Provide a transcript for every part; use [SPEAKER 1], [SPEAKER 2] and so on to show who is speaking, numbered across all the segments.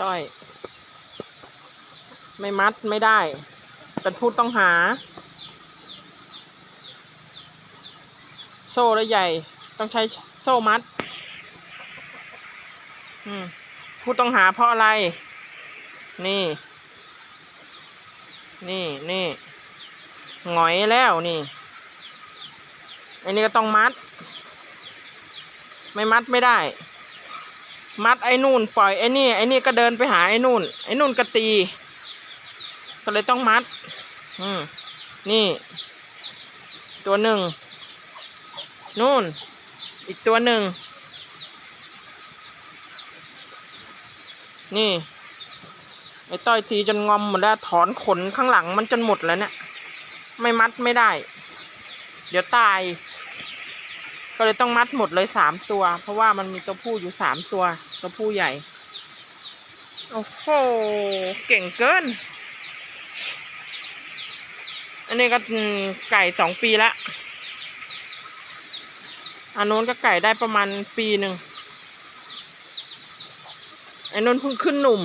[SPEAKER 1] ต้อย ไม่มัดไม่ได้ เป็นผู้ต้องหา โซ่และใหญ่ ต้องใช้โซ่มัด อืมผู้ต้องหาเพราะอะไร นี่ นี่นี่หงอยแล้วนี่ อันนี้ก็ต้องมัด ไม่มัดไม่ได้ มัดไอ้นู่น ปล่อยไอ้นี่ ไอ้นี่ก็เดินไปหาไอ้นู่น ไอ้นู่นก็ตี ก็เลยต้องมัด อืม นี่ ตัวหนึ่ง นู่น อีกตัวหนึ่ง นี่ ไอ้ต้อยตีจนงอมหมดแล้วถอนขนข้างหลังมันจนหมดแล้วเนี่ย ไม่มัดไม่ได้ เดี๋ยวตาย ก็เลยต้องมัดหมดเลยสามตัว เพราะว่ามันมีตัวผู้อยู่สามตัว ตัวผู้ใหญ่ โอ้โห เก่งเกิน อันนี้ก็ไก่สองปีละอันนู้นก็ไก่ได้ประมาณปีหนึ่งไอ้นู้นเพิ่งขึ้นหนุ่ม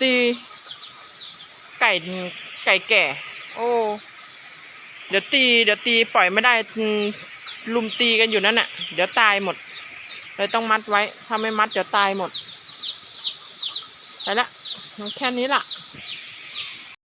[SPEAKER 1] ตี ไก่ไก่แก่ โอ้ เดี๋ยวตี เดี๋ยวตีปล่อยไม่ได้ลุมตีกันอยู่นั่นน่ะ เดี๋ยวตายหมด เลยต้องมัดไว้ ถ้าไม่มัดเดี๋ยวตายหมด ไปละ แค่นี้ล่ะ